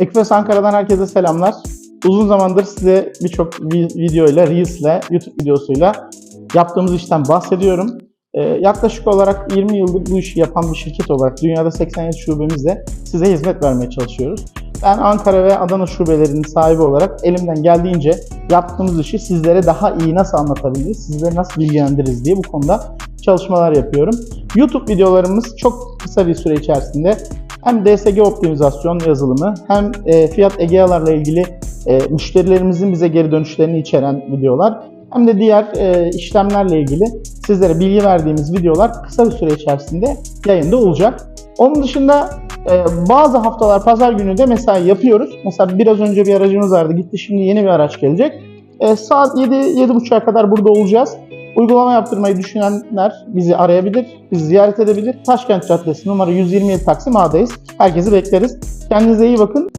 Ekfes Ankara'dan herkese selamlar. Uzun zamandır size birçok vi- videoyla, Reels'le, YouTube videosuyla yaptığımız işten bahsediyorum. Ee, yaklaşık olarak 20 yıldır bu işi yapan bir şirket olarak dünyada 87 şubemizle size hizmet vermeye çalışıyoruz. Ben Ankara ve Adana şubelerinin sahibi olarak elimden geldiğince yaptığımız işi sizlere daha iyi nasıl anlatabiliriz, sizleri nasıl bilgilendiririz diye bu konuda çalışmalar yapıyorum. YouTube videolarımız çok kısa bir süre içerisinde hem DSG optimizasyon yazılımı hem e, fiyat egealarla ilgili e, müşterilerimizin bize geri dönüşlerini içeren videolar hem de diğer e, işlemlerle ilgili sizlere bilgi verdiğimiz videolar kısa bir süre içerisinde yayında olacak. Onun dışında bazı haftalar pazar günü de mesai yapıyoruz. Mesela biraz önce bir aracımız vardı gitti şimdi yeni bir araç gelecek. E, saat 7-7.30'a kadar burada olacağız. Uygulama yaptırmayı düşünenler bizi arayabilir, bizi ziyaret edebilir. Taşkent Caddesi numara 127 Taksim A'dayız. Herkesi bekleriz. Kendinize iyi bakın.